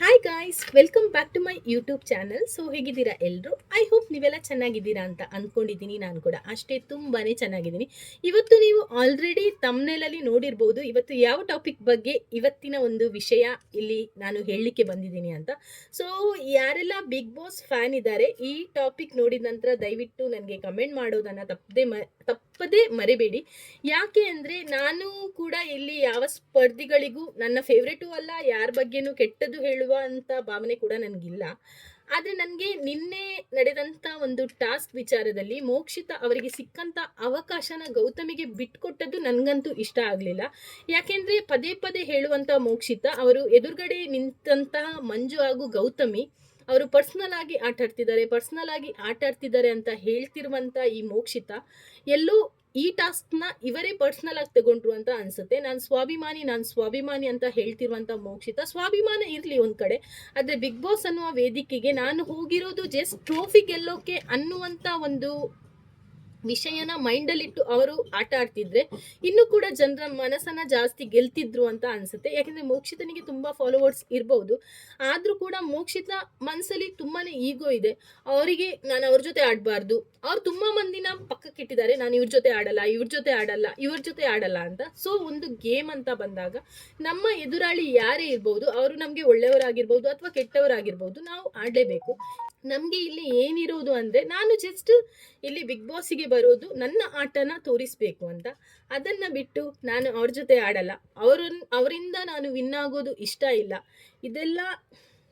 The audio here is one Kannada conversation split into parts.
Hi guys welcome back to my YouTube channel so ಹೇಗಿದ್ದೀರಾ ಎಲ್ಲರೂ ಐ ಹೋಪ್ ನೀವೆಲ್ಲ ಚೆನ್ನಾಗಿದ್ದೀರಾ ಅಂತ ಅಂದ್ಕೊಂಡಿದ್ದೀನಿ ನಾನು ಕೂಡ ಅಷ್ಟೇ ತುಂಬಾ ಚೆನ್ನಾಗಿದ್ದೀನಿ. ಇವತ್ತು ನೀವು ಆಲ್ರೆಡಿ ತಮ್ಮನೆಯಲ್ಲಿ ನೋಡಿರ್ಬೋದು. ಇವತ್ತು ಯಾವ ಟಾಪಿಕ್ ಬಗ್ಗೆ ಇವತ್ತಿನ ಒಂದು ವಿಷಯ ಇಲ್ಲಿ ನಾನು ಹೇಳಲಿಕ್ಕೆ ಬಂದಿದ್ದೀನಿ ಅಂತ. ಸೊ ಯಾರೆಲ್ಲ ಬಿಗ್ ಬಾಸ್ ಫ್ಯಾನ್ ಇದ್ದಾರೆ, ಈ ಟಾಪಿಕ್ ನೋಡಿದ ನಂತರ ದಯವಿಟ್ಟು ನನಗೆ ಕಮೆಂಟ್ ಮಾಡೋದನ್ನು ತಪ್ಪದೆ ಮ, ತಪ್ಪದೇ ಮರಿಬೇಡಿ. ಯಾಕೆ ಅಂದರೆ ನಾನು ಕೂಡ ಇಲ್ಲಿ ಯಾವ ಸ್ಪರ್ಧಿಗಳಿಗೂ ನನ್ನ ಫೇವ್ರೇಟು ಅಲ್ಲ, ಯಾರ ಬಗ್ಗೆನೂ ಕೆಟ್ಟದ್ದು ಹೇಳುವ ಅಂತ ಭಾವನೆ ಕೂಡ ನನಗಿಲ್ಲ. ಆದರೆ ನನಗೆ ನಿನ್ನೆ ನಡೆದಂಥ ಒಂದು ಟಾಸ್ಕ್ ವಿಚಾರದಲ್ಲಿ ಮೋಕ್ಷಿತ ಅವರಿಗೆ ಸಿಕ್ಕಂಥ ಅವಕಾಶನ ಗೌತಮಿಗೆ ಬಿಟ್ಕೊಟ್ಟದ್ದು ನನಗಂತೂ ಇಷ್ಟ ಆಗಲಿಲ್ಲ. ಯಾಕೆಂದ್ರೆ ಪದೇ ಪದೇ ಹೇಳುವಂಥ ಮೋಕ್ಷಿತ ಅವರು ಎದುರುಗಡೆ ನಿಂತಹ ಮಂಜು ಹಾಗೂ ಗೌತಮಿ ಅವರು ಪರ್ಸ್ನಲ್ ಆಗಿ ಆಟಾಡ್ತಿದ್ದಾರೆ ಪರ್ಸ್ನಲ್ ಆಗಿ ಆಟಾಡ್ತಿದ್ದಾರೆ ಅಂತ ಹೇಳ್ತಿರುವಂಥ ಈ ಮೋಕ್ಷಿತ ಎಲ್ಲೋ ಈ ಟಾಸ್ಕ್ನ ಇವರೇ ಪರ್ಸ್ನಲ್ ಆಗಿ ತಗೊಂಡ್ರು ಅಂತ ಅನ್ಸುತ್ತೆ. ನಾನು ಸ್ವಾಭಿಮಾನಿ ನಾನು ಸ್ವಾಭಿಮಾನಿ ಅಂತ ಹೇಳ್ತಿರುವಂಥ ಮೋಕ್ಷಿತ ಸ್ವಾಭಿಮಾನ ಇರಲಿ ಒಂದು ಕಡೆ. ಆದರೆ ಬಿಗ್ ಬಾಸ್ ಅನ್ನುವ ವೇದಿಕೆಗೆ ನಾನು ಹೋಗಿರೋದು ಜಸ್ಟ್ ಟ್ರೋಫಿ ಗೆಲ್ಲೋಕೆ ಅನ್ನುವಂಥ ಒಂದು ವಿಷಯನ ಮೈಂಡಲ್ಲಿಟ್ಟು ಅವರು ಆಟ ಆಡ್ತಿದ್ರೆ ಇನ್ನು ಕೂಡ ಜನರ ಮನಸ್ಸನ್ನ ಜಾಸ್ತಿ ಗೆಲ್ತಿದ್ರು ಅಂತ ಅನ್ಸುತ್ತೆ. ಯಾಕಂದ್ರೆ ಮೋಕ್ಷಿತನಿಗೆ ತುಂಬಾ ಫಾಲೋವರ್ಸ್ ಇರಬಹುದು ಆದ್ರೂ ಕೂಡ ಮೋಕ್ಷಿತ ಮನಸ್ಸಲ್ಲಿ ತುಂಬಾನೇ ಈಗೋ ಇದೆ. ಅವರಿಗೆ ನಾನು ಅವ್ರ ಜೊತೆ ಆಡ್ಬಾರ್ದು. ಅವ್ರು ತುಂಬಾ ಮಂದಿನ ಪಕ್ಕಕ್ಕೆ ಇಟ್ಟಿದ್ದಾರೆ. ನಾನು ಇವ್ರ ಜೊತೆ ಆಡಲ್ಲ, ಇವ್ರ ಜೊತೆ ಆಡಲ್ಲ, ಇವ್ರ ಜೊತೆ ಆಡಲ್ಲ ಅಂತ. ಸೊ ಒಂದು ಗೇಮ್ ಅಂತ ಬಂದಾಗ ನಮ್ಮ ಎದುರಾಳಿ ಯಾರೇ ಇರ್ಬೋದು, ಅವರು ನಮಗೆ ಒಳ್ಳೆಯವರಾಗಿರ್ಬೋದು ಅಥವಾ ಕೆಟ್ಟವರಾಗಿರ್ಬೋದು ನಾವು ಆಡಲೇಬೇಕು. ನಮಗೆ ಇಲ್ಲಿ ಏನಿರೋದು ಅಂದರೆ ನಾನು ಜಸ್ಟ್ ಇಲ್ಲಿ ಬಿಗ್ ಬಾಸಿಗೆ ಬರೋದು ನನ್ನ ಆಟನ ತೋರಿಸ್ಬೇಕು ಅಂತ. ಅದನ್ನು ಬಿಟ್ಟು ನಾನು ಅವ್ರ ಜೊತೆ ಆಡಲ್ಲ. ಅವ್ರ ಅವರಿಂದ ನಾನು ವಿನ್ ಆಗೋದು ಇಷ್ಟ ಇಲ್ಲ. ಇದೆಲ್ಲ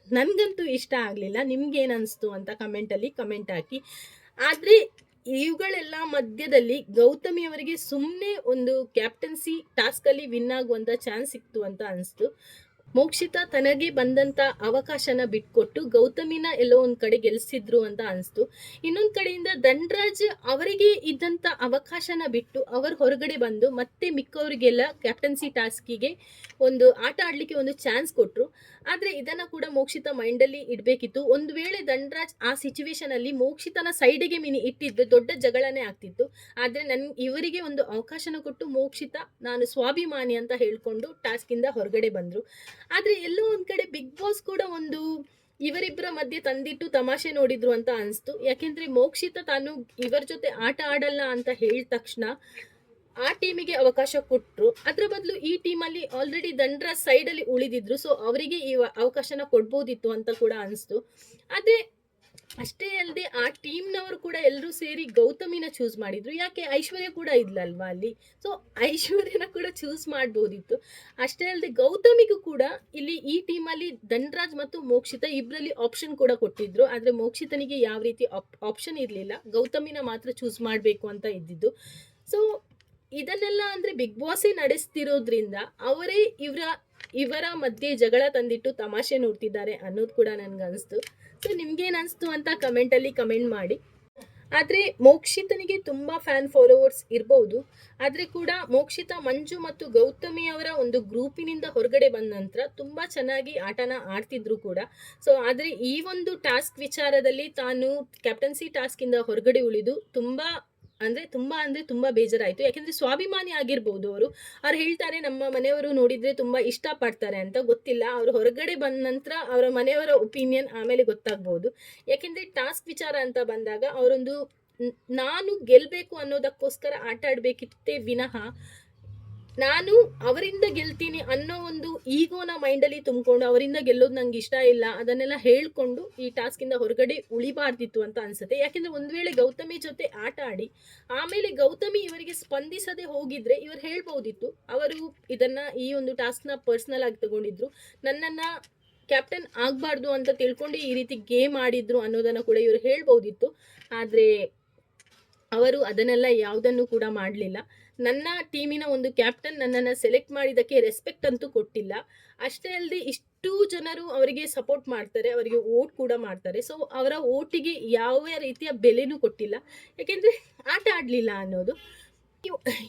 ನನಗಂತೂ ಇಷ್ಟ ಆಗಲಿಲ್ಲ. ನಿಮ್ಗೇನು ಅನಿಸ್ತು ಅಂತ ಕಮೆಂಟಲ್ಲಿ ಕಮೆಂಟ್ ಹಾಕಿ. ಆದರೆ ಇವುಗಳೆಲ್ಲ ಮಧ್ಯದಲ್ಲಿ ಗೌತಮಿ ಅವರಿಗೆ ಸುಮ್ಮನೆ ಒಂದು ಕ್ಯಾಪ್ಟನ್ಸಿ ಟಾಸ್ಕಲ್ಲಿ ವಿನ್ ಆಗುವಂಥ ಚಾನ್ಸ್ ಸಿಕ್ತು ಅಂತ ಅನಿಸ್ತು. ಮೋಕ್ಷಿತ ತನಗೆ ಬಂದಂತ ಅವಕಾಶನ ಬಿಟ್ಕೊಟ್ಟು ಗೌತಮಿನ ಎಲ್ಲೋ ಒಂದ್ ಕಡೆ ಗೆಲ್ಸಿದ್ರು ಅಂತ ಅನಿಸ್ತು. ಇನ್ನೊಂದ್ ಕಡೆಯಿಂದ ಧನ್ರಾಜ್ ಅವರಿಗೆ ಇದ್ದಂತ ಅವಕಾಶನ ಬಿಟ್ಟು ಅವರು ಹೊರಗಡೆ ಬಂದು ಮತ್ತೆ ಮಿಕ್ಕವರಿಗೆಲ್ಲ ಕ್ಯಾಪ್ಟನ್ಸಿ ಟಾಸ್ಕಿಗೆ ಒಂದು ಆಟ ಆಡ್ಲಿಕ್ಕೆ ಒಂದು ಚಾನ್ಸ್ ಕೊಟ್ರು. ಆದ್ರೆ ಇದನ್ನ ಕೂಡ ಮೋಕ್ಷಿತ ಮೈಂಡಲ್ಲಿ ಇಡಬೇಕಿತ್ತು. ಒಂದು ವೇಳೆ ದಂಡರಾಜ್ ಆ ಸಿಚುವೇಶನ್ ಅಲ್ಲಿ ಮೋಕ್ಷಿತನ ಸೈಡಿಗೆ ಮಿನಿ ಇಟ್ಟಿದ್ದು ದೊಡ್ಡ ಜಗಳನೇ ಆಗ್ತಿತ್ತು. ಆದ್ರೆ ನನ್ ಇವರಿಗೆ ಒಂದು ಅವಕಾಶನ ಕೊಟ್ಟು ಮೋಕ್ಷಿತ ನಾನು ಸ್ವಾಭಿಮಾನಿ ಅಂತ ಹೇಳ್ಕೊಂಡು ಟಾಸ್ಕ್ ಇಂದ ಹೊರಗಡೆ ಬಂದ್ರು. ಆದ್ರೆ ಎಲ್ಲೋ ಒಂದ್ ಕಡೆ ಬಿಗ್ ಬಾಸ್ ಕೂಡ ಒಂದು ಇವರಿಬ್ಬರ ಮಧ್ಯೆ ತಂದಿಟ್ಟು ತಮಾಷೆ ನೋಡಿದ್ರು ಅಂತ ಅನಿಸ್ತು. ಯಾಕೆಂದ್ರೆ ಮೋಕ್ಷಿತ ತಾನು ಇವರ ಜೊತೆ ಆಟ ಆಡಲ್ಲ ಅಂತ ಹೇಳಿದ ತಕ್ಷಣ ಆ ಟೀಮಿಗೆ ಅವಕಾಶ ಕೊಟ್ಟರು ಅದರ ಬದಲು ಈ ಟೀಮಲ್ಲಿ ಆಲ್ರೆಡಿ ದಂಡ್ರ ಸೈಡಲ್ಲಿ ಉಳಿದಿದ್ರು. ಸೊ ಅವರಿಗೆ ಈ ಅವಕಾಶನ ಕೊಡ್ಬೋದಿತ್ತು ಅಂತ ಕೂಡ ಅನಿಸ್ತು. ಆದರೆ, ಅಷ್ಟೇ ಅಲ್ಲದೆ ಆ ಟೀಮ್ನವರು ಕೂಡ ಎಲ್ಲರೂ ಸೇರಿ ಗೌತಮಿನ ಚೂಸ್ ಮಾಡಿದ್ರು. ಯಾಕೆ? ಐಶ್ವರ್ಯ ಕೂಡ ಇದ್ಲಲ್ವಾ ಅಲ್ಲಿ? ಸೊ ಐಶ್ವರ್ಯನ ಕೂಡ ಚೂಸ್ ಮಾಡ್ಬೋದಿತ್ತು. ಅಷ್ಟೇ ಅಲ್ಲದೆ ಗೌತಮಿಗೂ ಕೂಡ ಇಲ್ಲಿ ಈ ಟೀಮಲ್ಲಿ ಧನ್ರಾಜ್ ಮತ್ತು ಮೋಕ್ಷಿತ ಇಬ್ಬರಲ್ಲಿ ಆಪ್ಷನ್ ಕೂಡ ಕೊಟ್ಟಿದ್ರು. ಆದರೆ ಮೋಕ್ಷಿತನಿಗೆ ಯಾವ ರೀತಿ ಆಪ್ಷನ್ ಇರಲಿಲ್ಲ. ಗೌತಮಿನ ಮಾತ್ರ ಚೂಸ್ ಮಾಡಬೇಕು ಅಂತ ಇದ್ದಿದ್ದು. ಸೊ ಇದನ್ನೆಲ್ಲ ಅಂದರೆ ಬಿಗ್ ಬಾಸೇ ನಡೆಸ್ತಿರೋದ್ರಿಂದ ಅವರೇ ಇವರ ಇವರ ಮಧ್ಯೆ ಜಗಳ ತಂದಿಟ್ಟು ತಮಾಷೆ ನೋಡ್ತಿದ್ದಾರೆ ಅನ್ನೋದು ಕೂಡ ನನಗೆ ಅನಿಸ್ತು ಸೊ ನಿಮ್ಗೇನು ಅನಿಸ್ತು ಅಂತ ಕಮೆಂಟಲ್ಲಿ ಕಮೆಂಟ್ ಮಾಡಿ. ಆದರೆ ಮೋಕ್ಷಿತನಿಗೆ ತುಂಬ ಫ್ಯಾನ್ ಫಾಲೋವರ್ಸ್ ಇರಬಹುದು ಆದರೆ ಕೂಡ ಮೋಕ್ಷಿತ ಮಂಜು ಮತ್ತು ಗೌತಮಿ ಅವರ ಒಂದು ಗ್ರೂಪಿನಿಂದ ಹೊರಗಡೆ ಬಂದ ನಂತರ ತುಂಬ ಚೆನ್ನಾಗಿ ಆಟನ ಆಡ್ತಿದ್ರು ಕೂಡ. ಸೊ ಆದರೆ ಈ ಒಂದು ಟಾಸ್ಕ್ ವಿಚಾರದಲ್ಲಿ ತಾನು ಕ್ಯಾಪ್ಟನ್ಸಿ ಟಾಸ್ಕಿಂದ ಹೊರಗಡೆ ಉಳಿದು ತುಂಬ ಅಂದರೆ ತುಂಬ ಅಂದರೆ ತುಂಬ ಬೇಜಾರಾಯಿತು. ಯಾಕೆಂದರೆ ಸ್ವಾಭಿಮಾನಿ ಆಗಿರ್ಬೋದು ಅವರು. ಅವ್ರು ಹೇಳ್ತಾರೆ, ನಮ್ಮ ಮನೆಯವರು ನೋಡಿದರೆ ತುಂಬ ಇಷ್ಟಪಡ್ತಾರೆ ಅಂತ ಗೊತ್ತಿಲ್ಲ. ಅವರು ಹೊರಗಡೆ ಬಂದ ನಂತರ ಅವರ ಮನೆಯವರ ಒಪಿನಿಯನ್ ಆಮೇಲೆ ಗೊತ್ತಾಗ್ಬೋದು. ಯಾಕೆಂದರೆ ಟಾಸ್ಕ್ ವಿಚಾರ ಅಂತ ಬಂದಾಗ ಅವರೊಂದು ನಾನು ಗೆಲ್ಲಬೇಕು ಅನ್ನೋದಕ್ಕೋಸ್ಕರ ಆಟ ಆಡಬೇಕಿತ್ತೇ ವಿನಃ ನಾನು ಅವರಿಂದ ಗೆಲ್ತೀನಿ ಅನ್ನೋ ಒಂದು ಈಗೋನ ಮೈಂಡಲ್ಲಿ ತುಂಬಿಕೊಂಡು ಅವರಿಂದ ಗೆಲ್ಲೋದು ನಂಗೆ ಇಷ್ಟ ಇಲ್ಲ, ಅದನ್ನೆಲ್ಲ ಹೇಳ್ಕೊಂಡು ಈ ಟಾಸ್ಕಿಂದ ಹೊರಗಡೆ ಉಳಿಬಾರ್ದಿತ್ತು ಅಂತ ಅನ್ಸುತ್ತೆ. ಯಾಕೆಂದ್ರೆ ಒಂದು ವೇಳೆ ಗೌತಮಿ ಜೊತೆ ಆಟ ಆಡಿ, ಆಮೇಲೆ ಗೌತಮಿ ಇವರಿಗೆ ಸ್ಪಂದಿಸದೆ ಹೋಗಿದ್ರೆ ಇವರು ಹೇಳ್ಬೋದಿತ್ತು. ಅವರು ಇದನ್ನ ಈ ಒಂದು ಟಾಸ್ಕ್ನ ಪರ್ಸ್ನಲ್ ಆಗಿ ತಗೊಂಡಿದ್ರು. ನನ್ನನ್ನ ಕ್ಯಾಪ್ಟನ್ ಆಗಬಾರ್ದು ಅಂತ ತಿಳ್ಕೊಂಡು ಈ ರೀತಿ ಗೇಮ್ ಆಡಿದ್ರು ಅನ್ನೋದನ್ನ ಕೂಡ ಇವರು ಹೇಳ್ಬೋದಿತ್ತು. ಆದರೆ ಅವರು ಅದನ್ನೆಲ್ಲ ಯಾವುದನ್ನು ಕೂಡ ಮಾಡಲಿಲ್ಲ. ನನ್ನ ಟೀಮಿನ ಒಂದು ಕ್ಯಾಪ್ಟನ್ ನನ್ನನ್ನು ಸೆಲೆಕ್ಟ್ ಮಾಡಿದ್ದಕ್ಕೆ ರೆಸ್ಪೆಕ್ಟ್ ಅಂತೂ ಕೊಟ್ಟಿಲ್ಲ. ಅಷ್ಟೇ ಅಲ್ಲದೆ ಇಷ್ಟು ಜನರು ಅವರಿಗೆ ಸಪೋರ್ಟ್ ಮಾಡ್ತಾರೆ, ಅವರಿಗೆ ಓಟ್ ಕೂಡ ಮಾಡ್ತಾರೆ. ಸೊ ಅವರ ಓಟಿಗೆ ಯಾವ ರೀತಿಯ ಬೆಲೆನೂ ಕೊಟ್ಟಿಲ್ಲ. ಯಾಕೆಂದರೆ ಆಟ ಆಡಲಿಲ್ಲ ಅನ್ನೋದು.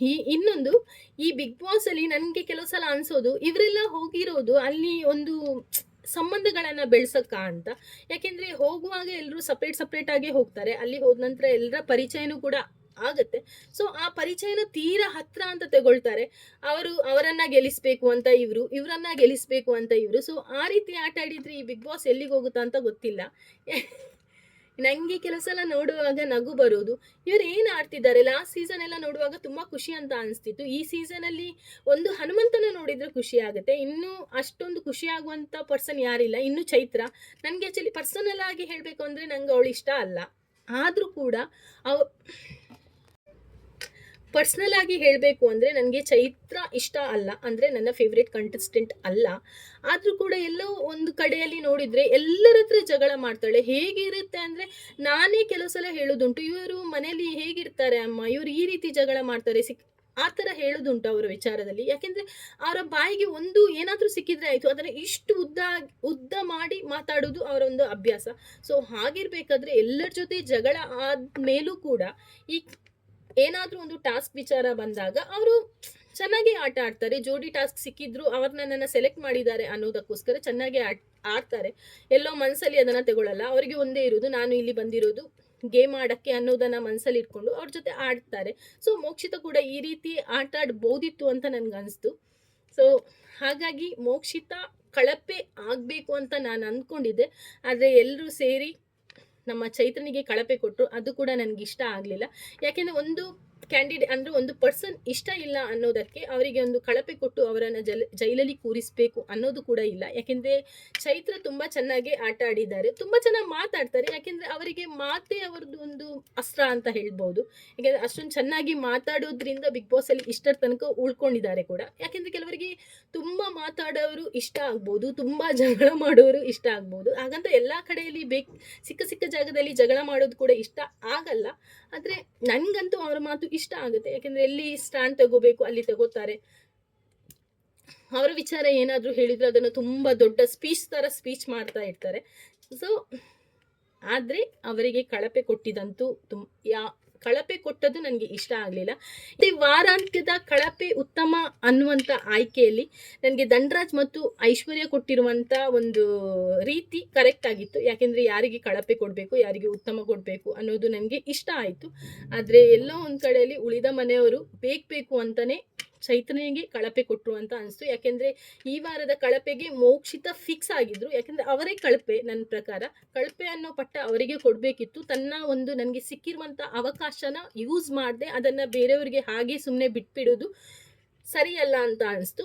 ಈ, ಇನ್ನೊಂದು, ಈ ಬಿಗ್ ಬಾಸ್ ಅಲ್ಲಿ ನನಗೆ ಕೆಲವು ಸಲ ಅನ್ಸೋದು, ಇವರೆಲ್ಲ ಹೋಗಿರೋದು ಅಲ್ಲಿ ಒಂದು ಸಂಬಂಧಗಳನ್ನ ಬೆಳೆಸಕ್ಕ ಅಂತ. ಯಾಕೆಂದ್ರೆ ಹೋಗುವಾಗ ಎಲ್ಲರೂ ಸಪ್ರೇಟ್ ಸಪ್ರೇಟ್ ಆಗಿ ಹೋಗ್ತಾರೆ. ಅಲ್ಲಿ ಹೋದ ನಂತರ ಎಲ್ಲರ ಪರಿಚಯನೂ ಕೂಡ ಆಗತ್ತೆ. ಸೊ ಆ ಪರಿಚಯನ ತೀರಾ ಹತ್ರ ಅಂತ ತಗೊಳ್ತಾರೆ. ಅವರು ಅವರನ್ನ ಗೆಲ್ಲಿಸ್ಬೇಕು ಅಂತ ಇವರು, ಇವರನ್ನ ಗೆಲ್ಲಿಸ್ಬೇಕು ಅಂತ ಇವರು. ಸೊ ಆ ರೀತಿ ಆಟ ಆಡಿದ್ರೆ ಈ ಬಿಗ್ ಬಾಸ್ ಎಲ್ಲಿಗೆ ಹೋಗುತ್ತಾ ಅಂತ ಗೊತ್ತಿಲ್ಲ. ನನಗೆ ಕೆಲವು ಸಲ ನೋಡುವಾಗ ನಗು ಬರೋದು. ಇವರು ಏನು ಆಡ್ತಿದ್ದಾರೆ? ಲಾಸ್ಟ್ ಸೀಸನ್ ಎಲ್ಲ ನೋಡುವಾಗ ತುಂಬ ಖುಷಿ ಅಂತ ಅನಿಸ್ತಿತ್ತು. ಈ ಸೀಸನಲ್ಲಿ ಒಂದು ಹನುಮಂತನ ನೋಡಿದ್ರೆ ಖುಷಿ ಆಗುತ್ತೆ. ಇನ್ನೂ ಅಷ್ಟೊಂದು ಖುಷಿ ಆಗುವಂಥ ಪರ್ಸನ್ ಯಾರಿಲ್ಲ. ಇನ್ನು ಚೈತ್ರ. ನನಗೆ ಆ್ಯಕ್ಚುಲಿ ಪರ್ಸನಲ್ ಆಗಿ ಹೇಳಬೇಕು ಅಂದರೆ ನಂಗೆ ಅವಳು ಇಷ್ಟ ಅಲ್ಲ. ಆದರೂ ಕೂಡ ಅವ ಪರ್ಸ್ನಲ್ ಆಗಿ ಹೇಳಬೇಕು ಅಂದರೆ ನನಗೆ ಚೈತ್ರ ಇಷ್ಟ ಅಲ್ಲ, ಅಂದರೆ ನನ್ನ ಫೇವ್ರೇಟ್ ಕಂಟೆಸ್ಟೆಂಟ್ ಅಲ್ಲ. ಆದರೂ ಕೂಡ ಎಲ್ಲೋ ಒಂದು ಕಡೆಯಲ್ಲಿ ನೋಡಿದರೆ ಎಲ್ಲರ ಹತ್ರ ಜಗಳ ಮಾಡ್ತಾಳೆ. ಹೇಗಿರುತ್ತೆ ಅಂದರೆ ನಾನೇ ಕೆಲವು ಸಲ ಹೇಳೋದುಂಟು, ಇವರು ಮನೆಯಲ್ಲಿ ಹೇಗಿರ್ತಾರೆ ಅಮ್ಮ? ಇವರು ಈ ರೀತಿ ಜಗಳ ಮಾಡ್ತಾರೆ. ಸಿಕ್, ಆ ಥರ ಹೇಳೋದುಂಟು ಅವರ ವಿಚಾರದಲ್ಲಿ. ಯಾಕೆಂದರೆ ಅವರ ಬಾಯಿಗೆ ಒಂದು ಏನಾದರೂ ಸಿಕ್ಕಿದ್ರೆ ಆಯಿತು. ಅದನ್ನು ಇಷ್ಟು ಉದ್ದ ಉದ್ದ ಮಾಡಿ ಮಾತಾಡೋದು ಅವರ ಒಂದು ಅಭ್ಯಾಸ. ಸೊ ಹಾಗಿರಬೇಕಾದ್ರೆ ಎಲ್ಲರ ಜೊತೆ ಜಗಳ ಆದ ಮೇಲೂ ಕೂಡ ಈ ಏನಾದರೂ ಒಂದು ಟಾಸ್ಕ್ ವಿಚಾರ ಬಂದಾಗ ಅವರು ಚೆನ್ನಾಗಿ ಆಟ ಆಡ್ತಾರೆ. ಜೋಡಿ ಟಾಸ್ಕ್ ಸಿಕ್ಕಿದ್ರು ಅವ್ರನ್ನ ನನ್ನನ್ನು ಸೆಲೆಕ್ಟ್ ಮಾಡಿದ್ದಾರೆ ಅನ್ನೋದಕ್ಕೋಸ್ಕರ ಚೆನ್ನಾಗಿ ಆಡ್, ಆಡ್ತಾರೆ. ಎಲ್ಲೋ ಮನಸ್ಸಲ್ಲಿ ಅದನ್ನು ತಗೊಳ್ಳಲ್ಲ ಅವರಿಗೆ ಒಂದೇ ಇರೋದು ನಾನು ಇಲ್ಲಿ ಬಂದಿರೋದು, ಗೇಮ್ ಆಡಕ್ಕೆ ಅನ್ನೋದನ್ನ ಮನಸ್ಸಲ್ಲಿ ಇಟ್ಕೊಂಡು ಅವ್ರ ಜೊತೆ ಆಡ್ತಾರೆ. ಸೊ ಮೋಕ್ಷಿತ ಕೂಡ ಈ ರೀತಿ ಆಟ ಆಡ್ಬೋದಿತ್ತು ಅಂತ ನನಗೆ ಅನಿಸ್ತು ಸೊ ಹಾಗಾಗಿ ಮೋಕ್ಷಿತ ಕಳಪೆ ಆಗಬೇಕು ಅಂತ ನಾನು ಅಂದ್ಕೊಂಡಿದ್ದೆ ಆದರೆ ಎಲ್ಲರೂ ಸೇರಿ ನಮ್ಮ ಚೈತನ್ಯಗೆ ಕಳಪೆ ಕೊಟ್ಟರು ಅದು ಕೂಡ ನನಗೆ ಇಷ್ಟ ಆಗಲಿಲ್ಲ. ಯಾಕೆಂದರೆ ಒಂದು ಕ್ಯಾಂಡಿಡೇಟ್ ಅಂದರೆ ಒಂದು ಪರ್ಸನ್ ಇಷ್ಟ ಇಲ್ಲ ಅನ್ನೋದಕ್ಕೆ ಅವರಿಗೆ ಒಂದು ಕಳಪೆ ಕೊಟ್ಟು ಅವರನ್ನು ಜಲ್, ಜೈಲಲ್ಲಿ ಕೂರಿಸಬೇಕು ಅನ್ನೋದು ಕೂಡ ಇಲ್ಲ. ಯಾಕೆಂದರೆ ಚೈತ್ರ ತುಂಬ ಚೆನ್ನಾಗಿ ಆಟ ಆಡಿದ್ದಾರೆ. ತುಂಬ ಚೆನ್ನಾಗಿ ಮಾತಾಡ್ತಾರೆ. ಯಾಕೆಂದರೆ ಅವರಿಗೆ ಮಾತೇ ಅವರದ್ದು ಒಂದು ಅಸ್ತ್ರ ಅಂತ ಹೇಳ್ಬೋದು. ಯಾಕೆಂದರೆ ಅಷ್ಟೊಂದು ಚೆನ್ನಾಗಿ ಮಾತಾಡೋದ್ರಿಂದ ಬಿಗ್ ಬಾಸಲ್ಲಿ ಇಷ್ಟರ ತನಕ ಉಳ್ಕೊಂಡಿದ್ದಾರೆ ಕೂಡ. ಯಾಕೆಂದರೆ ಕೆಲವರಿಗೆ ತುಂಬ ಮಾತಾಡೋರು ಇಷ್ಟ ಆಗ್ಬೋದು. ತುಂಬ ಜಗಳ ಮಾಡೋರು ಇಷ್ಟ ಆಗ್ಬೋದು. ಹಾಗಂತ ಎಲ್ಲ ಕಡೆಯಲ್ಲಿ ಬೇಕು, ಸಿಕ್ಕ ಸಿಕ್ಕ ಜಾಗದಲ್ಲಿ ಜಗಳ ಮಾಡೋದು ಕೂಡ ಇಷ್ಟ ಆಗಲ್ಲ. ಆದರೆ ನನಗಂತೂ ಅವರ ಮಾತು ಇಷ್ಟ ಆಗುತ್ತೆ. ಯಾಕೆಂದರೆ ಎಲ್ಲಿ ಸ್ಟ್ಯಾಂಡ್ ತಗೋಬೇಕು, ಅಲ್ಲಿ ತಗೋತಾರೆ. ಅವರ ವಿಚಾರ ಏನಾದರೂ ಹೇಳಿದ್ರೆ ಅದನ್ನು ತುಂಬ ದೊಡ್ಡ ಸ್ಪೀಚ್ ಥರ ಸ್ಪೀಚ್ ಮಾಡ್ತಾ ಇರ್ತಾರೆ. ಸೊ ಆದರೆ ಅವರಿಗೆ ಕಳಪೆ ಕೊಟ್ಟಿದಂತೂ ತುಮ್ ಯಾ ಕಳಪೆ ಕೊಟ್ಟದ್ದು ನನಗೆ ಇಷ್ಟ ಆಗಲಿಲ್ಲ. ಈ ವಾರಾಂತ್ಯದ ಕಳಪೆ ಉತ್ತಮ ಅನ್ನುವಂಥ ಆಯ್ಕೆಯಲ್ಲಿ ನನಗೆ ದಂಡರಾಜ್ ಮತ್ತು ಐಶ್ವರ್ಯ ಕೊಟ್ಟಿರುವಂಥ ಒಂದು ರೀತಿ ಕರೆಕ್ಟ್ ಆಗಿತ್ತು. ಯಾಕೆಂದರೆ ಯಾರಿಗೆ ಕಳಪೆ ಕೊಡಬೇಕು, ಯಾರಿಗೆ ಉತ್ತಮ ಕೊಡಬೇಕು ಅನ್ನೋದು ನನಗೆ ಇಷ್ಟ ಆಯಿತು. ಆದರೆ ಎಲ್ಲೋ ಒಂದು ಕಡೆಯಲ್ಲಿ ಉಳಿದ ಮನೆಯವರು ಬೇಕು ಬೇಕು ಅಂತಲೇ ಚೈತನ್ಯಗೆ ಕಳಪೆ ಕೊಟ್ಟರು ಅಂತ ಅನಿಸ್ತು. ಯಾಕೆಂದರೆ ಈ ವಾರದ ಕಳಪೆಗೆ ಮೋಕ್ಷಿತ ಫಿಕ್ಸ್ ಆಗಿದ್ರು. ಯಾಕೆಂದರೆ ಅವರೇ ಕಳಪೆ ನನ್ನ ಪ್ರಕಾರ. ಕಳಪೆ ಅನ್ನೋ ಪಟ್ಟ ಅವರಿಗೆ ಕೊಡಬೇಕಿತ್ತು. ತನ್ನ ಒಂದು ನನಗೆ ಸಿಕ್ಕಿರುವಂಥ ಅವಕಾಶನ ಯೂಸ್ ಮಾಡದೆ ಅದನ್ನು ಬೇರೆಯವರಿಗೆ ಹಾಗೆ ಸುಮ್ಮನೆ ಬಿಟ್ಬಿಡೋದು ಸರಿಯಲ್ಲ ಅಂತ ಅನಿಸ್ತು.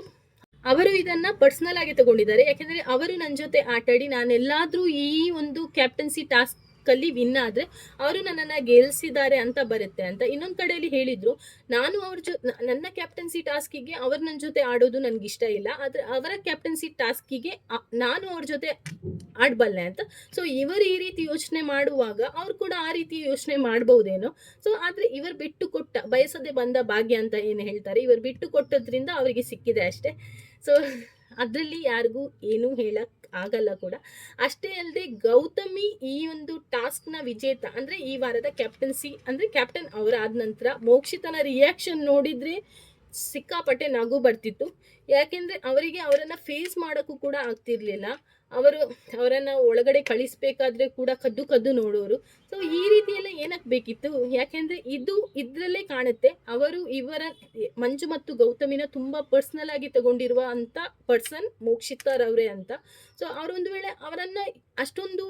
ಅವರು ಇದನ್ನ ಪರ್ಸನಲ್ ಆಗಿ ತಗೊಂಡಿದ್ದಾರೆ. ಯಾಕೆಂದರೆ ಅವರು ನನ್ನ ಜೊತೆ ಆಟಾಡಿ ನಾನೆಲ್ಲಾದರೂ ಈ ಒಂದು ಕ್ಯಾಪ್ಟನ್ಸಿ ಟಾಸ್ಕ್ ಅಲ್ಲಿ ವಿನ್ ಆದರೆ ಅವರು ನನ್ನನ್ನು ಗೆಲ್ಸಿದ್ದಾರೆ ಅಂತ ಬರುತ್ತೆ ಅಂತ ಇನ್ನೊಂದು ಕಡೆಯಲ್ಲಿ ಹೇಳಿದರು. ನಾನು ಅವ್ರ ಜೊ ನನ್ನ ಕ್ಯಾಪ್ಟನ್ಸಿ ಟಾಸ್ಕಿಗೆ ಅವ್ರು ನನ್ನ ಜೊತೆ ಆಡೋದು ನನಗೆ ಇಷ್ಟ ಇಲ್ಲ. ಆದರೆ ಅವರ ಕ್ಯಾಪ್ಟನ್ಸಿ ಟಾಸ್ಕಿಗೆ ನಾನು ಅವ್ರ ಜೊತೆ ಆಡಬಲ್ಲೆ ಅಂತ. ಸೊ ಇವರು ಈ ರೀತಿ ಯೋಚನೆ ಮಾಡುವಾಗ ಅವ್ರು ಕೂಡ ಆ ರೀತಿ ಯೋಚನೆ ಮಾಡ್ಬೋದೇನೋ ಸೊ ಆದರೆ ಇವರು ಬಿಟ್ಟು ಕೊಟ್ಟ, ಬಯಸದೆ ಬಂದ ಭಾಗ್ಯ ಅಂತ ಏನು ಹೇಳ್ತಾರೆ? ಇವರು ಬಿಟ್ಟು ಕೊಟ್ಟದ್ರಿಂದ ಅವರಿಗೆ ಸಿಕ್ಕಿದೆ ಅಷ್ಟೇ. ಸೊ ಅದರಲ್ಲಿ ಯಾರಿಗೂ ಏನೂ ಹೇಳಕ್ ಆಗಲ್ಲ ಕೂಡ. ಅಷ್ಟೇ ಅಲ್ಲದೆ ಗೌತಮಿ ಈ ಒಂದು ಟಾಸ್ಕ್ನ ವಿಜೇತ ಅಂದರೆ ಈ ವಾರದ ಕ್ಯಾಪ್ಟನ್ಸಿ ಅಂದರೆ ಕ್ಯಾಪ್ಟನ್ ಅವರಾದ ನಂತರ ಮೋಕ್ಷಿತನ ರಿಯಾಕ್ಷನ್ ನೋಡಿದರೆ ಸಿಕ್ಕಾಪಟ್ಟೆ ನಗು ಬರ್ತಿತ್ತು. ಯಾಕೆಂದರೆ ಅವರಿಗೆ ಅವರನ್ನು ಫೇಸ್ ಮಾಡೋಕ್ಕೂ ಕೂಡ ಆಗ್ತಿರ್ಲಿಲ್ಲ. ಅವರು ಅವರನ್ನು ಒಳಗಡೆ ಕಳಿಸ್ಬೇಕಾದ್ರೆ ಕೂಡ ಕದ್ದು ಕದ್ದು ನೋಡೋರು. ಸೊ ಈ ರೀತಿಯೆಲ್ಲ ಏನಕ್ಕೆ ಬೇಕಿತ್ತು ಯಾಕೆಂದರೆ ಇದು ಇದರಲ್ಲೇ ಕಾಣುತ್ತೆ. ಅವರು ಇವರ ಮಂಜು ಮತ್ತು ಗೌತಮಿನ ತುಂಬ ಪರ್ಸನಲ್ ಆಗಿ ತಗೊಂಡಿರುವ ಅಂಥ ಪರ್ಸನ್ ಮೋಕ್ಷಿತರವರೇ ಅಂತ. ಸೊ ಅವರೊಂದು ವೇಳೆ ಅವರನ್ನು ಅಷ್ಟೊಂದು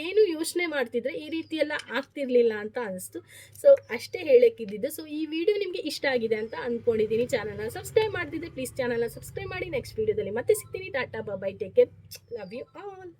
ಏನು ಯೋಚನೆ ಮಾಡ್ತಿದ್ರೆ ಈ ರೀತಿ ಎಲ್ಲ ಆಗ್ತಿರ್ಲಿಲ್ಲ ಅಂತ ಅನಿಸ್ತು. ಸೊ ಅಷ್ಟೇ ಹೇಳಕ್ಕಿದ್ದಿದ್ದು. ಸೊ ಈ ವಿಡಿಯೋ ನಿಮಗೆ ಇಷ್ಟ ಆಗಿದೆ ಅಂತ ಅಂದ್ಕೊಂಡಿದ್ದೀನಿ ಚಾನಲ್ನ ಸಬ್ಸ್ಕ್ರೈಬ್ ಮಾಡ್ತಿದ್ದೆ ಪ್ಲೀಸ್ ಚಾನಲ್ನ ಸಬ್ಸ್ಕ್ರೈಬ್ ಮಾಡಿ. ನೆಕ್ಸ್ಟ್ ವಿಡಿಯೋದಲ್ಲಿ ಮತ್ತೆ ಸಿಗ್ತೀನಿ. Tata bye bye take care love you all